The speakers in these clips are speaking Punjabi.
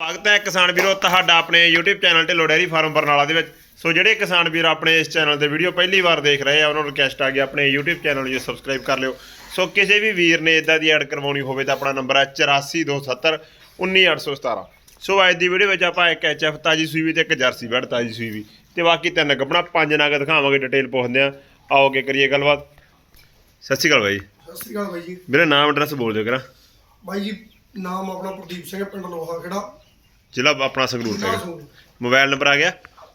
ਸਵਾਗਤ ਹੈ ਕਿਸਾਨ ਵੀਰੋ ਤੁਹਾਡਾ ਆਪਣੇ YouTube channel Dhillon dairy farm Barnala ਦੇ ਵਿੱਚ। ਸੋ ਜਿਹੜੇ ਕਿਸਾਨ ਵੀਰ ਆਪਣੇ ਇਸ ਚੈਨਲ ਤੇ ਵੀਡੀਓ ਪਹਿਲੀ ਵਾਰ ਦੇਖ ਰਹੇ ਆ ਉਹਨਾਂ ਨੂੰ ਰਿਕਵੈਸਟ ਆ ਗਈ ਆਪਣੇ YouTube ਚੈਨਲ ਨੂੰ ਸਬਸਕ੍ਰਾਈਬ ਕਰ ਲਿਓ। ਸੋ ਕਿਸੇ ਵੀ ਵੀਰ ਨੇ ਇਦਾਂ ਦੀ ਐਡ ਕਰਵਾਉਣੀ ਹੋਵੇ ਤਾਂ ਆਪਣਾ ਨੰਬਰ ਹੈ 8427 19817 ਸੋ ਅੱਜ ਦੀ ਵੀਡੀਓ ਵਿੱਚ ਆਪਾਂ ਇੱਕ ਐਚਐਫ ਤਾਜੀ ਸੂਈ ਵੀ ਤੇ ਇੱਕ ਜਰਸੀ ਬੈਡ ਤਾਜੀ ਸੂਈ ਵੀ। ਤੇ ਬਾਕੀ ਤਿੰਨ ਗੱਬਣਾ ਪੰਜ ਨਗ ਦਿਖਾਵਾਂਗੇ ਡਿਟੇਲ ਪੁੱਛਦੇ ਆ। ਆਓਗੇ ਕਰੀਏ ਗੱਲਬਾਤ। ਸਤਿ ਸ਼੍ਰੀ ਅਕਾਲ ਬਾਈ। ਸਤਿ ਸ਼੍ਰੀ ਅਕਾਲ ਬਾਈ ਜੀ। ਮੇਰਾ ਨਾਮ ਐਡਰੈਸ ਬੋਲ ਦਿਓ ਕਰਾ ਬਾਈ ਜੀ ਨਾਮ ਆਪਣਾ ਪ੍ਰਦੀਪ ਸਿੰਘ ਪਿੰਡ ਲੋਹਾ ਖੇੜਾ। ਜ਼ਿਲ੍ਹਾ ਆਪਣਾ ਸੰਗਰੂਰ ਸੰਗਰੂਰ। ਮੋਬਾਈਲ ਨੰਬਰ ਆ ਗਿਆ?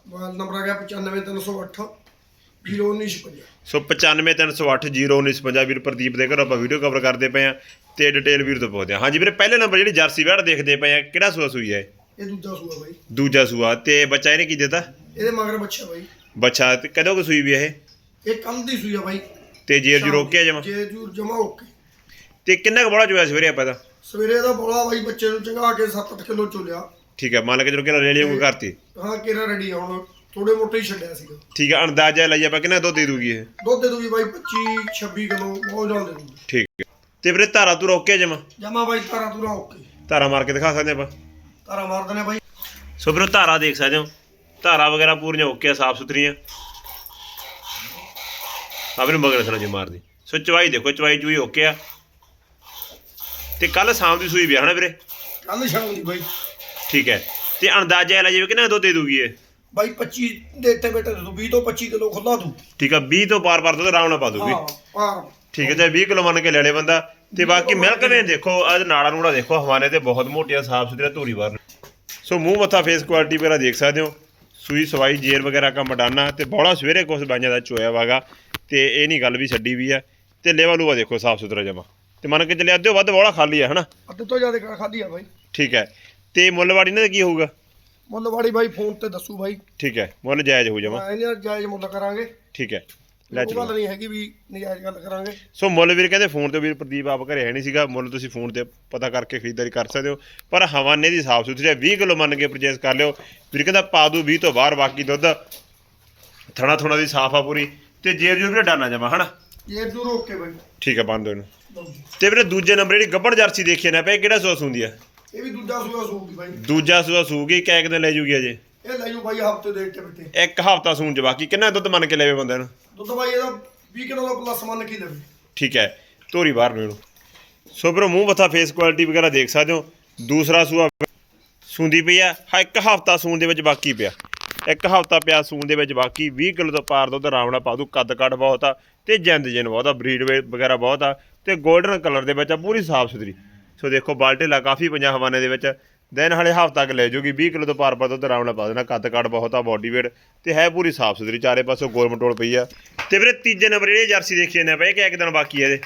ਮੋਬਾਈਲ ਨੰਬਰ ਆ ਗਿਆ 95308 0956 ਸੋ 9530801955 ਵੀਰ ਪ੍ਰਦੀਪ ਦੇ ਘਰੋਂ ਆਪਾਂ ਵੀਡੀਓ ਕਵਰ ਕਰਦੇ ਪਏ ਆ ਤੇ ਡਿਟੇਲ ਵੀਰ ਤੋਂ ਪੁੱਛਦੇ ਆ ਹਾਂਜੀ ਵੀਰੇ ਪਹਿਲੇ ਨੰਬਰ ਜਿਹੜੀ ਜਰਸੀ ਵੈੜ ਦੇਖਦੇ ਪਏ ਆ ਕਿਹੜਾ ਸੂਆ ਸੂਈ ਹੈ? ਇਹ ਦੂਜਾ ਸੂਆ ਬਾਈ। ਦੂਜਾ ਸੂਆ। ਤੇ ਬੱਚਾ ਇਹਨੇ ਕੀ ਦਿੱਤਾ? ਇਹਦੇ ਮਗਰ ਬੱਚਾ ਬਾਈ। ਬੱਚਾ ਤੇ ਕਦੋਂ ਕੁ ਸੂਈ ਵੀ ਇਹ? ਇਹ ਕੱਲ ਦੀ ਸੂਈ ਆ ਬਾਈ। ਤੇ ਜੇਰ ਜੂ ਰੋਕਿਆ ਜਮਾ? ਜੇ ਜੂਰ ਜਮਾ ਓਕੇ ਤੇ ਕਿੰਨਾ ਕੁ ਬੜਾ ਚੋਇਆ ਸਵੇਰੇ ਆਪਾਂ ਦਾ ਸਵੇਰੇ ਦਾ ਬੋਲਾ ਬਾਈ ਬੱਚੇ ਨੂੰ ਚੰਗਾ ਕੇ 7-8 ਕਿਲੋ ਚੋਲਿਆ। ਠੀਕ ਹੈ ਮੰਨ ਕੇ ਚਲੋ ਕਿ ਰੇਲੀ ਵਾਂਗੂ ਕਰਤੀ? ਹਾਂ ਕਿਹੜਾ ਰੈਡੀ ਹੁਣ ਥੋੜੇ ਮੋਟੇ ਹੀ ਛੱਡਿਆ ਸੀਗਾ। ਠੀਕ ਹੈ ਅੰਦਾਜ਼ਾ ਲਈ ਆਪਾਂ ਕਿੰਨਾ ਦੁੱਧ ਦੇ ਦੂਗੀ ਇਹ? ਦੁੱਧ ਦੇ ਦੂਗੀ ਬਾਈ 25-26 ਕਿਲੋ ਬਹੁਤ ਜ਼ਿਆਦਾ ਦੇ ਦੂਗੀ। ਠੀਕ ਹੈ। ਤੇ ਵੀਰੇ ਧਾਰਾ ਤੂੰ ਰੋਕਿਆ ਜਮਾ? ਜਮਾ ਬਾਈ ਤਾਰਾ ਤੂਰਾ ਓਕੇ। ਧਾਰਾ ਮਾਰ ਕੇ ਦਿਖਾ ਸਕਦੇ ਆਪਾਂ? ਤਾਰਾ ਮਾਰ ਦਨੇ ਬਾਈ। ਸੋ ਵੀਰੋ ਧਾਰਾ ਦੇਖ ਸਕਦੇ ਹੋ। ਧਾਰਾ ਵਗੈਰਾ ਪੂਰੀਆਂ ਓਕੇ ਆ ਸਾਫ਼ ਸੁਥਰੀਆਂ। ਆ ਵੀਰੇ ਮਗਰ ਸਣਾ ਜੀ ਮਾਰਦੀ ਸੋ ਚਵਾਈ ਦੇਖੋ ਚਵਾਈ ਚੂਈ ਓਕੇ ਆ। ਤੇ ਕੱਲ ਸ਼ਾਮ ਦੀ ਸੂਈ ਵਿਆਹਣਾ ਵੀਰੇ? ਕੱਲ ਸ਼ਾਮ ਦੀ ਬਾਈ। ਠੀਕ ਹੈ। ਤੇ ਅੰਦਾਜ਼ਾ ਇਹ ਲੈ ਜਾਵੇ ਕਿੰਨਾ ਦੁੱਧ ਦੇ ਦੂਗੀ ਇਹ? ਬਾਈ 25 ਦੇ ਬੈਠੇ ਦੇ ਦੂ 20 ਤੋਂ 25 ਕਿਲੋ ਖੁੱਲਾ ਦੂ ਠੀਕ ਆ 20 ਤੋਂ ਪਾਰ ਪਾਰ ਦੁੱਧ ਆਰਾਮ ਨਾਲ ਪਾ ਦੂਗੀ। ਹਾਂ ਠੀਕ ਹੈ ਤੇ 20 ਕਿਲੋ ਮੰਨ ਕੇ ਲੈ ਲੇ ਬੰਦਾ। ਤੇ ਬਾਕੀ ਮਿਲਕ ਵੇ ਦੇਖੋ ਅੱਜ ਨਾੜਾ ਨੂੜਾ ਦੇਖੋ ਹਵਾਨੇ ਤੇ ਬਹੁਤ ਮੋਟੀਆਂ ਸਾਫ਼ ਸੁਥਰੀਆਂ ਧੂਰੀ ਬਾਰ ਸੋ ਮੂੰਹ ਮੱਥਾ ਫੇਸ ਕੁਆਲਿਟੀ ਵਗੈਰਾ ਦੇਖ ਸਕਦੇ ਹੋ। ਸੂਈ ਸਵਾਈ ਜੇਰ ਵਗੈਰਾ ਕਾ ਮਡਾਨਾ ਤੇ ਬੋਲਾ ਸਵੇਰੇ ਕੁਛ ਬਾਈਆਂ ਦਾ ਚੋਇਆ ਵਾਗਾ। ਤੇ ਇਹ ਨਹੀਂ ਗੱਲ ਵੀ ਛੱਡੀ ਵੀ ਆ। ਤੇ ਲੇਵਾ ਲੂਆ ਦੇਖੋ ਸਾਫ਼ ਸੁਥਰਾ ਜਮਾ। ਤੇ ਮੰਨ ਕੇ ਚੱਲਿਆ ਅੱਧੇ ਵੱਧ ਬੋਲਾ ਖਾਲੀ ਆ ਹਨਾ? ਅੱਧੇ ਤੋਂ ਜ਼ਿਆਦਾ ਖਾਦੀ ਆ ਬਾਈ। ਠੀਕ ਹੈ। ਤੇ ਮੁੱਲਵਾੜੀ ਇਹਨਾਂ ਦਾ ਕੀ ਹੋਊਗਾ? ਮੁੱਲਵਾੜੀ ਬਾਈ ਫੋਨ ਤੇ ਦੱਸੂ ਬਾਈ। ਠੀਕ ਹੈ ਮੁੱਲ ਜਾਇਜ਼ ਹੋ ਜਾਵਾ ਨਹੀਂ ਜਾਇਜ਼ ਮੁੱਲ ਕਰਾਂਗੇ। ਠੀਕ ਹੈ ਲੈ ਉਹ ਚਲੋ ਗੱਲ ਨਹੀਂ ਹੈਗੀ ਵੀ ਨਜਾਇਜ਼ ਗੱਲ ਕਰਾਂਗੇ। ਸੋ ਮੁੱਲ ਵੀਰ ਕਹਿੰਦੇ ਫੋਨ ਤੇ ਵੀਰ ਪ੍ਰਦੀਪ ਆਪ ਘਰੇ ਹੈ ਨਹੀਂ ਸੀਗਾ ਮੁੱਲ ਤੁਸੀਂ ਫੋਨ ਤੇ ਪਤਾ ਕਰਕੇ ਖਰੀਦਦਾਰੀ ਕਰ ਸਕਦੇ ਹੋ। ਪਰ ਹਵਾਨੇ ਦੀ ਸਾਫ਼ ਸੁਥਰੀ ਹੈ 20 ਕਿਲੋ ਮੰਨ ਕੇ ਪਰਚੇਸ ਕਰ ਲਿਓ। ਵੀਰ ਕਹਿੰਦਾ ਪਾ ਦੂ 20 ਤੋਂ ਬਾਹਰ ਬਾਕੀ ਦੁੱਧ। ਥਣਾ ਥੁਣਾ ਦੀ ਸਾਫ਼ ਆ ਪੂਰੀ। ਤੇ ਜੇਰ ਜੂਰ ਵੀ ਡਾਨਾ ਜਮਾ ਹਨਾ? ਇਹ ਦੂਰ ਓਕੇ ਬਾਈ। ਠੀਕ ਹੈ ਬੰਦ ਇਹਨੂੰ ਲਓ ਜੀ। ਤੇ ਵੀਰੇ ਦੂਜੇ ਨੰਬਰ ਜਿਹੜੀ ਗੱਬੜ ਜਰਸੀ ਦੇਖੀ ਨਾ ਪਏ ਕਿਹੜਾ ਸੂਸ ਹੁੰਦੀ ਆ? ਇਹ ਵੀ ਦੂਜਾ ਸੂਆ ਸੂਗੀ ਬਾਈ। ਦੂਜਾ ਸੂਆ ਸੂਗੀ ਕੈਕ ਦਿਨ ਲੈ ਜੂਗੀ ਅਜੇ। ਇਹ ਲੈ ਜੂ ਬਾਈ ਹਫ਼ਤੇ ਦੇ ਇੱਥੇ ਬਿੱਤੇ ਇੱਕ ਹਫਤਾ ਸੂਣ ਚ ਬਾਕੀ। ਕਿੰਨਾ ਦੁੱਧ ਮੰਨ ਕੇ ਲੈਵੇ ਬੰਦੇ ਨੂੰ? ਦੁੱਧ ਬਾਈ ਇਹਦਾ 20 ਕਿਲੋ ਦਾ ਪਲੱਸ ਮੰਨ ਕੇ ਲਵੇ। ਠੀਕ ਹੈ ਧੋਰੀ ਬਾਹਰ ਨੂੰ ਸੋ ਵੀਰੋ ਮੂੰਹ ਮੱਥਾ ਫੇਸ ਕੁਆਲਿਟੀ ਵਗੈਰਾ ਦੇਖ ਸਕਦੇ ਹੋ। ਦੂਸਰਾ ਸੂਆ ਸੂੰਦੀ ਪਈ ਆ। ਹਾਂ ਇੱਕ ਹਫਤਾ ਸੂਣ ਦੇ ਵਿੱਚ ਬਾਕੀ ਪਿਆ। ਇੱਕ ਹਫਤਾ ਪਿਆ ਸੂਣ ਦੇ ਵਿੱਚ ਬਾਕੀ। 20 ਕਿਲੋ ਤੋਂ ਪਾਰ ਦੁੱਧ ਨਾਲ ਪਾ ਦੂ। ਕੱਦ ਕੱਟ ਬਹੁਤ ਆ ਤੇ ਜਿੰਦ ਜਿਨ ਬਹੁਤ ਆ। ਬਰੀਡ ਵਗੈਰਾ ਬਹੁਤ ਆ। ਤੇ 골ਡਨ ਕਲਰ ਦੇ ਵਿੱਚ ਆ ਪੂਰੀ ਸਾਫ਼ ਸੁਥਰੀ। ਸੋ ਦੇਖੋ ਬਾਲਟੇਲਾ ਕਾਫੀ ਪੰਜਾ ਹਵਾਨੇ ਦੇ ਵਿੱਚ। ਦਿਨ ਹਲੇ ਹਫਤਾ ਤੱਕ ਲੈ ਜੂਗੀ 20 ਕਿਲੋ ਤੋਂ ਪਾਰ ਪਾਰ ਦੁੱਧ ਆਰਾਮ ਨਾਲ ਪਾ ਦੇਣਾ। ਕੱਦ ਕੱਟ ਬਹੁਤ ਆ ਬਾਡੀ ਵੇਟ ਤੇ ਹੈ ਪੂਰੀ ਸਾਫ਼ ਸੁਥਰੀ ਚਾਰੇ ਪਾਸੋਂ ਗੋਲ ਮਟੋਲ ਪਈ ਆ। ਤੇ ਵੀਰੇ ਤੀਜੇ ਨੰਬਰ ਜਿਹੜੀ ਜਰਸੀ ਦੇਖੀ ਜਾਂਦੇ ਪਏ ਕਿ ਇੱਕ ਦਿਨ ਬਾਕੀ ਆ ਇਹਦੇ?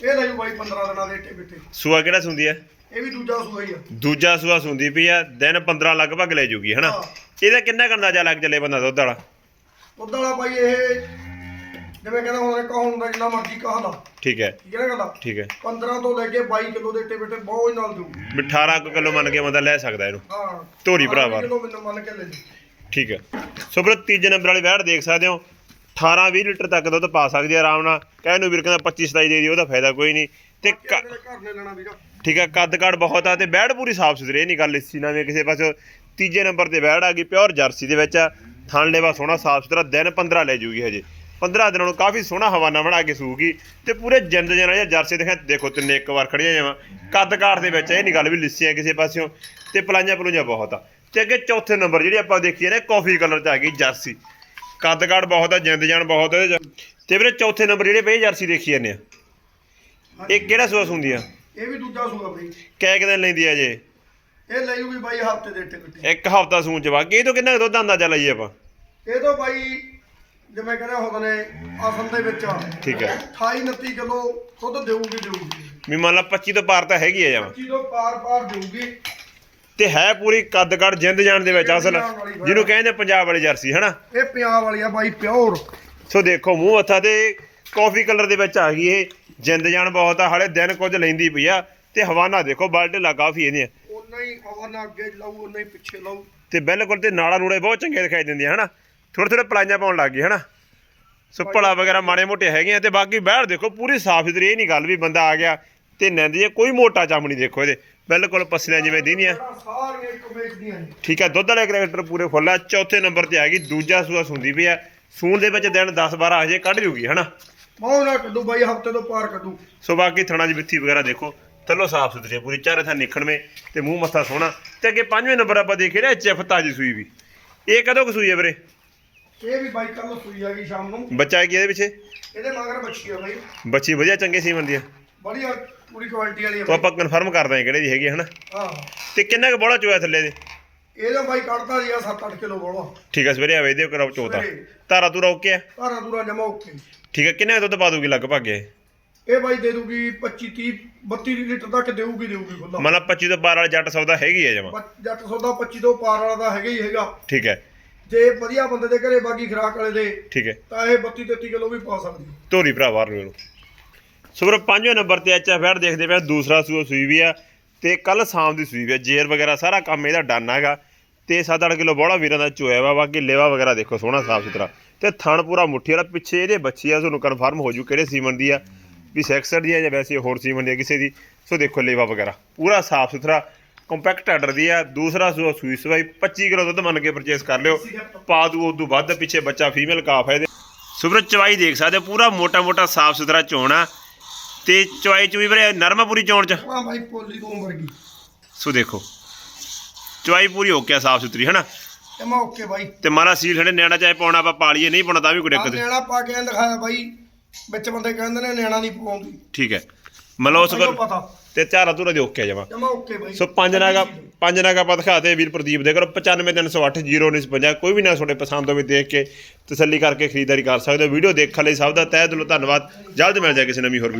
ਇਹ ਲੈ ਜੂ ਬਾਈ 15 ਦਿਨਾਂ ਦੇ ਇੱਥੇ ਬਿੱਤੇ ਸੂਆ ਕਿਹੜਾ ਸੁੰਦੀ ਆ? ਇਹ ਵੀ ਦੂਜਾ ਸੂਆ ਹੀ ਆ। ਦੂਜਾ ਸੂਆ ਸੁੰਦੀ ਪਈ ਆ ਦਿਨ 15 ਲਗਭਗ ਲੈ ਜੂਗੀ ਹਨਾ। ਇਹਦਾ ਕਿੰਨਾ ਕੁ ਅੰਦਾਜ਼ਾ ਲੱਗ ਚੱਲੇ ਬੰਦਾ ਦੁੱਧ ਵਾਲਾ? ਦੁੱਧ ਵਾਲਾ ਬਾਈ ਇਹ ਜਿਵੇਂ ਕਹਿੰਦਾ ਹੁਣ ਕਹੋਂ ਦਾ ਜਿੰਨਾ ਮਰਜ਼ੀ ਕਹਾ ਲਾ। ਠੀਕ ਹੈ। ਠੀਕ ਹੈ ਗੱਲ? ਠੀਕ ਹੈ। 15 ਤੋਂ ਲੈ ਕੇ 22 ਕਿਲੋ ਦੇ ਇੱਥੇ ਬਿੱਤੇ ਬਹੁਤ ਨਾਲ ਦੂ ਵੀ 18 ਕੁ ਕਿਲੋ ਮੰਨ ਕੇ ਬੰਦਾ ਲੈ ਸਕਦਾ ਇਹਨੂੰ। ਹਾਂ ਧੋਰੀ ਭਰਾਵਾ। ਕਿਲੋ ਮੈਨੂੰ ਮੰਨ ਕੇ ਲੈ ਜੀ। ਠੀਕ ਹੈ। ਸੋ ਵੀਰੋ ਤੀਜੇ ਨੰਬਰ ਵਾਲੀ ਵੈੜ ਦੇਖ ਸਕਦੇ ਹੋ। 18 20 ਲੀਟਰ ਤੱਕ ਦੁੱਧ ਪਾ ਸਕਦੀ ਹੈ ਆਰਾਮ ਨਾਲ। ਕਹਿ ਨੂੰ ਵੀਰ ਕਹਿੰਦਾ 25 27 ਦੇ ਦੀ ਉਹਦਾ ਫਾਇਦਾ ਕੋਈ ਨਹੀਂ। ਤੇ ਕ- ਅਗਲੇ ਘਰ ਨੇ ਲੈਣਾ ਵੀਰਾ। ਠੀਕ ਹੈ ਕੱਦ ਕਾਠ ਬਹੁਤ ਆ ਤੇ ਵੈੜ ਪੂਰੀ ਸਾਫ਼ ਸੁਥਰੀ ਇਹ ਨਹੀਂ ਗੱਲ ਇਸੀ ਨਾ ਵੀ ਕਿਸੇ ਪਾਸੋਂ। ਤੀਜੇ ਨੰਬਰ ਤੇ ਵੈੜ ਆ ਗਈ ਪਿਓਰ ਜਰਸੀ ਦੇ ਵਿੱਚ ਆ। ਥਣ ਲੇਵਾ ਸੋਹਣਾ ਸਾਫ਼ ਸੁਥਰਾ ਦਿਨ 15 ਲੈ ਜੂਗੀ ਹਜੇ। 15 ਦਿਨਾਂ ਨੂੰ ਕਾਫੀ ਸੋਹਣਾ ਹਵਾਨਾ ਬਣਾ ਕੇ ਸੂਗੀ ਤੇ ਪੂਰੇ ਜਿੰਦ ਜਨਾ ਜਾਂ ਜਰਸੀ ਦੇਖਿਆ ਦੇਖੋ ਤਿੰਨੇ ਇੱਕ ਵਾਰ ਖੜੀਆਂ ਜਾਵਾਂ ਕੱਦ ਕਾਠ ਦੇ ਵਿੱਚ ਇਹ ਨਹੀਂ ਗੱਲ ਵੀ ਲਿੱਸੀਆਂ ਕਿਸੇ ਪਾਸਿਓਂ। ਤੇ ਪਲਾਈਆਂ ਪਲੂਈਆਂ ਬਹੁਤ ਆ। ਤੇ ਅੱਗੇ ਚੌਥੇ ਨੰਬਰ ਜਿਹੜੀ ਆਪਾਂ ਦੇਖੀਏ ਨਾ ਕਾਫੀ ਕਲਰ ਚ ਆ ਗਈ ਜਰਸੀ। ਕੱਦ ਕਾਠ ਬਹੁਤ ਆ ਜਿੰਦ ਜਾਨ ਬਹੁਤ ਆ। ਤੇ ਵੀਰੇ ਚੌਥੇ ਨੰਬਰ ਜਿਹੜੇ ਪਏ ਜਰਸੀ ਦੇਖੀ ਜਾਂਦੇ ਆ। ਇਹ ਕਿਹੜਾ ਸੂਸ ਹੁੰਦੀ ਆ ਇਹ ਵੀ ਦੂਜਾ ਸੂਆ ਬਾਈ। ਕੈ ਕੁ ਦਿਨ ਲੈਂਦੀ ਆ ਜੇ? ਇਹ ਲੈ ਜੂ ਵੀ ਬਾਈ ਹਫ਼ਤੇ ਦੇ ਬਿੱਤੇ ਇੱਕ ਹਫਤਾ ਸੂਣ ਚ ਬਾਕੀ ਇਹ ਤੋਂ ਕਿੰਨਾ ਦੁੱਧ ਅੰਦਾਜ਼ਾ ਲਾਈਏ ਆਪਾਂ? ਇਹ ਤੋਂ ਬਾਈ ਜਿਵੇਂ ਕਹਿੰਦੇ ਹੁੰਦੇ ਨੇ ਅਸਲ ਦੇ ਵਿੱਚ ਠੀਕ ਹੈ। 28 29 ਕਿਲੋ ਦੁੱਧ ਦੇਊਗੀ ਦੇਊਗੀ। ਵੀ ਮੰਨ ਲਾ 25 ਤੋਂ ਪਾਰ ਤਾਂ ਹੈਗੀ ਆ ਜਾਵਾਂ 25 ਤੋਂ ਪਾਰ ਪਾਰ ਦੇਊਗੀ। ਤੇ ਹੈ ਪੂਰੀ ਕੱਦ ਕੱਦ ਜਿੰਦ ਜਾਣ ਦੇ ਵਿੱਚ ਅਸਲ। ਜਿਹਨੂੰ ਕਹਿੰਦੇ ਪੰਜਾਬ ਵਾਲੀ ਜਰਸੀ ਹਨਾ? ਇਹ ਪੰਜਾਬ ਵਾਲੀ ਆ ਬਾਈ ਪਿਓਰ। ਸੋ ਦੇਖੋ ਮੂੰਹ ਹੱਥਾਂ ਤੇ ਕਾਫੀ ਕਲਰ ਦੇ ਵਿੱਚ ਆ ਗਈ ਇਹ। ਜਿੰਦ ਜਾਨ ਬਹੁਤ ਆ ਹਲੇ ਦਿਨ ਕੁਝ ਲੈਂਦੀ ਪਈ ਆ। ਤੇ ਹਵਾਨਾ ਦੇਖੋ ਬਾਲਟੇ ਲਾ ਕਾਫੀ ਇਹਦੀਆਂ। ਉਹਨਾਂ ਹੀ ਹਵਾਨਾ ਅੱਗੇ ਲਾਊ ਉਹਨਾਂ ਹੀ ਪਿੱਛੇ ਲਾਊ। ਤੇ ਬਿਲਕੁਲ ਤੇ ਨਾੜਾ ਨੂੜੇ ਬਹੁਤ ਚੰਗੇ ਦਿਖਾਈ ਦਿੰਦੀਆਂ ਹਨਾ? ਥੋੜੇ ਥੋੜੇ ਪਲਾਈਆਂ ਪਾਉਣ ਲੱਗ ਗਏ ਹਨਾ? ਸੋ ਭਲਾ ਵਗੈਰਾ ਮਾੜੇ ਮੋਟੇ ਹੈਗੇ ਆ ਤੇ ਬਾਕੀ ਬਹਿਰ ਦੇਖੋ ਪੂਰੀ ਸਾਫ਼ ਸੁਥਰੀ ਇਹ ਨਹੀਂ ਗੱਲ ਵੀ ਬੰਦਾ ਆ ਗਿਆ ਤੇ ਨਿੰਦ ਜੇ ਕੋਈ ਮੋਟਾ ਚਮ ਨਹੀਂ ਦੇਖੋ ਇਹਦੇ। ਬਿਲਕੁਲ ਪਸੀਨਾ ਜਿਵੇਂ ਦੀਨੀਆਂ ਸਾਰੀਆਂ ਨੇ। ਠੀਕ ਹੈ ਦੁੱਧ ਵਾਲੇ ਕਰੈਕਟਰ ਪੂਰੇ ਫੁੱਲ ਆ ਚੌਥੇ ਨੰਬਰ ਤੇ ਆ ਗਈ ਦੂਜਾ ਸੂਆ ਸੁੰਦੀ ਪਈ ਆ। ਸੂਣ ਦੇ ਵਿੱਚ ਦਿਨ 10 12 ਹਜੇ ਕੱਢ ਜੂਗੀ ਹਨਾ? ਨਾ ਕੱਢੂ ਬਾਈ ਹਫ਼ਤੇ ਤੋਂ ਪਾਰ ਕੱਢੂ। ਸੋ ਬਾਕੀ ਥਣਾ ਦੀ ਵਿੱਥੀ ਵਗੈਰਾ ਦੇਖੋ ਥੱਲੋਂ ਸਾਫ਼ ਸੁਥਰੀ ਪੂਰੀ ਚਾਰੇ ਥਾਂ ਨਿਖਣਵੇਂ ਤੇ ਮੂੰਹ ਮੱਥਾ ਸੋਹਣਾ। ਤੇ ਅੱਗੇ ਪੰਜਵੇਂ ਨੰਬਰ ਆਪਾਂ ਦੇਖੇ ਨਾ ਐਚਐਫ ਤਾਜੀ ਸੂਈ ਵੀ। ਇਹ ਕਦੋਂ ਕੁ ਸੂਈ ਹੈ ਵੀਰੇ? ਇਹ ਵੀ ਬਾਈ ਕੱਲ ਸੂਈ ਆ ਗਈ ਸ਼ਾਮ ਨੂੰ। ਬੱਚਾ ਕੀ ਇਹਦੇ ਪਿੱਛੇ? ਇਹਦੇ ਮਗਰ ਬੱਚੀ ਆ ਬਾਈ। ਬੱਚੀ ਵਧੀਆ ਚੰਗੇ ਸੀਮਨ ਦੀ ਆ। ਬੜੀਆ ਪੂਰੀ ਕੁਆਲਿਟੀ ਵਾਲੀ ਆ ਤਾਂ ਬਾਈ। ਆਪਾਂ ਕਨਫਰਮ ਕਰਦੇ ਹਾਂ ਕਿਹੜੇ ਦੀ ਹੈਗੀ ਆ ਹਨਾ? ਹਾਂ। ਤੇ ਕਿੰਨਾ ਕੁ ਬੋਲਾ ਚੋਇਆ ਥੱਲੇ ਦੇ ਇਹਦਾ ਬਾਈ ਕੱਢਦਾ ਜੀ ਆ 7-8 ਕਿਲੋ ਬੋਲਾ। ਠੀਕ ਆ ਸਵੇਰੇ ਆਵੇ ਦੇ ਕਰੋ ਚੋਤਾ। ਸਵੇਰੇ। ਤਾਰਾ ਤੂਰਾ ਓਕੇ ਆ? ਧਾਰਾ ਦੂਰਾ ਜਮਾ ਓਕੇ। ਠੀਕ ਹੈ ਕਿੰਨੇ ਕੁ ਦੁੱਧ ਪਾ ਦੂਗੀ ਲਗਭਗ ਇਹ? ਇਹ ਬਾਈ ਦੇ ਦੂਗੀ 25 30 32 ਲੀਟਰ ਤੱਕ ਦੇਊਗੀ ਦੇਊਗੀ ਖੁੱਲਾ ਮਤਲਬ 25 ਤੋਂ 12 ਵਾਲਾ ਜੱਟ ਸੌਦਾ ਹੈਗੀ ਆ ਜਮਾ? ਜੱਟ ਸੌਦਾ 25 ਤੋਂ ਪਾਰ ਵਾਲਾ ਦਾ ਹੈਗਾ ਹੀ ਹੈਗਾ। ਠੀਕ ਹੈ। ਜੇ ਵਧੀਆ ਬੰਦੇ ਦੇ ਘਰੇ ਬਾਕੀ ਖਰਾਕ ਵਾਲੇ ਦੇ ਠੀਕ ਹੈ। ਤਾਂ ਇਹ 32 33 ਕਿਲੋ ਵੀ ਪਾ ਸਕਦੀ ਧੋਰੀ ਭਰਾ ਬਾਹਰ ਨੂੰ ਸੋ ਵੀਰੋ ਪੰਜਵੇਂ ਨੰਬਰ ਤੇ ਐਚਐਫ ਐਡ ਦੇਖਦੇ ਪਿਆ ਦੂਸਰਾ ਸੂਆ ਸੂਈ ਵੀ ਆ ਤੇ ਕੱਲ ਸ਼ਾਮ ਦੀ ਸੂਈ ਵੀ ਆ। ਜੇਰ ਵਗੈਰਾ ਸਾਰਾ ਕੰਮ ਇਹਦਾ ਡਨ ਹੈਗਾ। ਤੇ 7-8 ਕਿਲੋ ਬੋੜਾ ਵੀਰਾਂ ਦਾ ਚੋਇਆ ਵਾ ਬਾਕੀ ਲੇਵਾ ਵਗੈਰਾ ਦੇਖੋ ਸੋਹਣਾ ਸਾਫ਼ ਸੁਥਰਾ। ਤੇ ਥਣ ਪੂਰਾ ਮੁੱਠੀ ਵਾਲਾ ਪਿੱਛੇ ਇਹਦੇ ਬੱਚੀ ਆ ਤੁਹਾਨੂੰ ਕਨਫਰਮ ਹੋ ਜੂ ਕਿਹੜੇ ਸੀਮਨ ਦੀ ਆ। ਵੀ ਸੈਕਸਰ ਦੀ ਆ ਜਾਂ ਵੈਸੇ ਹੋਰ ਸੀਮਨ ਦੀ ਆ ਕਿਸੇ ਦੀ। ਸੋ ਦੇਖੋ ਲੇਵਾ ਵਗੈਰਾ ਪੂਰਾ ਸਾਫ਼ ਸੁਥਰਾ। ਕੰਪੈਕਟ ਆਰਡਰ ਦੀ ਆ। ਦੂਸਰਾ ਸੂਆ ਸੂਈ ਸਵਾਈ 25 ਕਿਲੋ ਦੁੱਧ ਮੰਨ ਕੇ ਪਰਚੇਸ ਕਰ ਲਿਓ। ਪਾ ਦੂ ਉਦੋਂ ਵੱਧ ਪਿੱਛੇ ਬੱਚਾ ਫੀਮੇਲ ਕਾਫ ਹੈ ਇਹਦੇ। ਸੁਬਰ ਚਵਾਈ ਦੇਖ ਸਕਦੇ ਹੋ, ਪੂਰਾ ਮੋਟਾ ਮੋਟਾ ਸਾਫ਼ ਸੁਥਰਾ ਚੋਣ ਆ। ਤੇ ਚਵਾਈ ਚੁਈ ਵੀਰੇ ਨਰਮ ਪੂਰੀ ਚੋਣ ਚ? ਹਾਂ ਬਾਈ ਪੋਲੀ ਤੋਂ ਵਰਗੀ। ਸੋ ਦੇਖੋ ਚਵਾਈ ਪੂਰੀ ਹੋ ਗਿਆ ਸਾਫ਼ ਸੁਥਰੀ ਓਕੇ ਬਾਈ ਤੇ ਮਾਰਾ ਸੀਲ ਖੜੇ ਨਿਆਣਾ ਚਾਹੇ ਪਾਉਣਾ ਆਪਾਂ ਪਾਲੀਏ ਨਹੀਂ ਪਾਉਣਾ ਤਾਂ ਵੀ ਕੋਈ ਦਿੱਕਤ ਨਹੀਂ। ਨਿਆਣਾ ਪਾ ਕੇ ਦਿਖਾਇਆ ਬਾਈ ਵਿੱਚ ਬੰਦੇ ਕਹਿੰਦੇ ਨੇ ਨਿਆਣਾ ਨਹੀਂ ਪਾਉਂਦੀ। ਠੀਕ ਹੈ। ਮਤਲਬ ਉਸ ਪਤਾ। ਤੇ ਚਾਰਾ ਤੂਰਾ ਦੇ ਓਕੇ ਜਮਾ ਜਮਾ ਓਕੇ ਬਾਈ। ਸੋ ਪੰਜ ਨਾਗਾ ਪੰਜ ਨਾਗਾ ਆਪਾਂ ਦਿਖਾਤੇ ਵੀਰ ਪ੍ਰਦੀਪ ਦੇ ਕਰੋ 95308 0950 ਕੋਈ ਵੀ ਨਾ ਤੁਹਾਡੇ ਪਸੰਦ ਹੋਵੇ ਦੇਖ ਕੇ ਤਸੱਲੀ ਕਰਕੇ ਖਰੀਦਦਾਰੀ ਕਰ ਸਕਦੇ ਹੋ। ਵੀਡੀਓ ਦੇਖਣ ਲਈ ਸਭ ਦਾ ਤਹਿ ਦਿਲੋਂ ਧੰਨਵਾਦ। ਜਲਦ ਮਿਲ ਜਾਏ ਕਿਸੇ ਨਵੀਂ ਹੋਰ